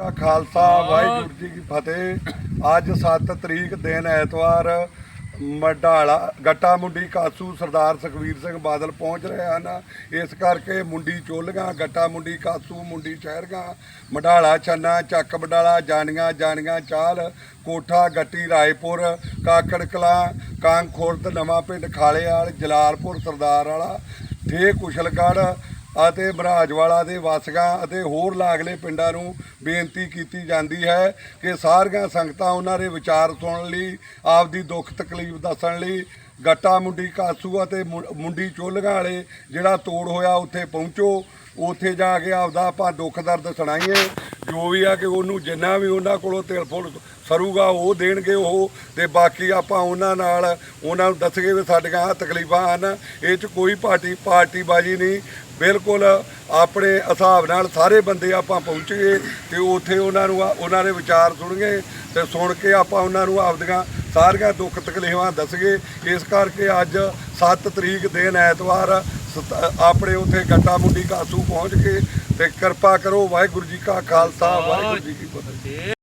ਦਾ ਖਾਲਸਾ, ਵਾਹਿਗੁਰੂ ਜੀ ਕੀ ਫਤਿਹ। ਅੱਜ 7 ਤਰੀਕ ਦਿਨ ਐਤਵਾਰ ਮਡਾਲਾ ਗੱਟਾ ਮੁੰਡੀ ਕਾਸੂ ਸਰਦਾਰ ਸੁਖਵੀਰ ਸਿੰਘ ਬਾਦਲ ਪਹੁੰਚ ਰਹੇ ਹਨ। ਇਸ ਕਰਕੇ ਮੁੰਡੀ ਚੋਲੀਆਂ ਗੱਟਾ ਮੁੰਡੀ ਕਾਸੂ, ਮੁੰਡੀ ਸ਼ਹਿਰਗਾ ਮਡਾਲਾ ਛੰਨਾ, ਚੱਕ ਬਡਾਲਾ ਜਾਨੀਆਂ ਜਾਨੀਆਂ ਚਾਲ, ਕੋਠਾ, ਗੱਟੀ, ਰਾਏਪੁਰ, ਕਾਕੜ ਕਲਾਂ ਕਾਂਗ ਖੁਰਦ ਨਵਾਂ ਪਿੰਡ ਖਾਲੇ ਖਾਲੇਵਾਲ ਜਲਾਲਪੁਰ, ਸਰਦਾਰ ਵਾਲਾ, ਠੇ ਕੁਸ਼ਲਗੜ੍ਹ ਅਤੇ ਮਹਾਰਾਜਵਾਲਾ ਦੇ ਵਾਸੀਆਂ ਅਤੇ ਹੋਰ ਲਾਗਲੇ ਪਿੰਡਾਂ ਨੂੰ ਬੇਨਤੀ ਕੀਤੀ ਜਾਂਦੀ ਹੈ ਕਿ ਸਾਰੀਆਂ ਸੰਗਤਾਂ ਉਹਨਾਂ ਦੇ ਵਿਚਾਰ ਸੁਣਨ ਲਈ, ਆਪਦੀ ਦੁੱਖ ਤਕਲੀਫ ਦੱਸਣ ਲਈ ਗੱਟਾ ਮੁੰਡੀ ਕਾਸੂ ਅਤੇ ਮੁੰਡੀ ਚੋਲੀਆਂ ਵਾਲੇ ਜਿਹੜਾ ਤੋੜ ਹੋਇਆ ਉੱਥੇ ਪਹੁੰਚੋ। ਉੱਥੇ ਜਾ ਕੇ ਆਪਦਾ ਆਪਾਂ ਦੁੱਖ ਦਰਦ ਸੁਣਾਈਏ। ਜੋ ਵੀ ਆ ਕਿ ਉਹਨੂੰ ਜਿੰਨਾ ਵੀ ਉਹਨਾਂ ਕੋਲੋਂ ਤਿਲ ਫੁੱਲ ਸਰੂਗਾ ਉਹ ਦੇਣਗੇ ਉਹ। ਤੇ ਬਾਕੀ ਆਪਾਂ ਉਹਨਾਂ ਨਾਲ, ਉਹਨਾਂ ਨੂੰ ਦੱਸਗੇ ਵੀ ਸਾਡੀਆਂ ਆਹ ਤਕਲੀਫਾਂ ਹਨ। ਇਹ 'ਚ ਕੋਈ ਪਾਰਟੀ, ਪਾਰਟੀਬਾਜ਼ੀ ਨਹੀਂ। ਬਿਲਕੁਲ ਆਪਣੇ ਹਿਸਾਬ ਨਾਲ ਸਾਰੇ ਬੰਦੇ ਆਪਾਂ ਪਹੁੰਚੀਏ ਤੇ ਉੱਥੇ ਉਹਨਾਂ ਨੂੰ ਉਹਨਾਂ ਦੇ ਵਿਚਾਰ ਸੁਣਗੇ ਤੇ ਸੁਣ ਕੇ ਆਪਾਂ ਉਹਨਾਂ ਨੂੰ ਆਪਦੀਆਂ ਸਾਰੀਆਂ ਦੁੱਖ ਤਕਲੀਫਾਂ ਦੱਸਗੇ ਇਸ ਕਰਕੇ ਅੱਜ 7 ਤਰੀਕ ਦਿਨ ਐਤਵਾਰ ਸਤ- ਆਪਣੇ ਉੱਥੇ ਗੱਟਾ ਮੁੰਡੀ ਕਾਸੂ ਪਹੁੰਚ ਕੇ ਤੇ ਕਿਰਪਾ ਕਰੋ ਵਾਹਿਗੁਰੂ ਜੀ ਕਾ ਖਾਲਸਾ, ਵਾਹਿਗੁਰੂ ਜੀ ਕੀ ਫਤਿਹ।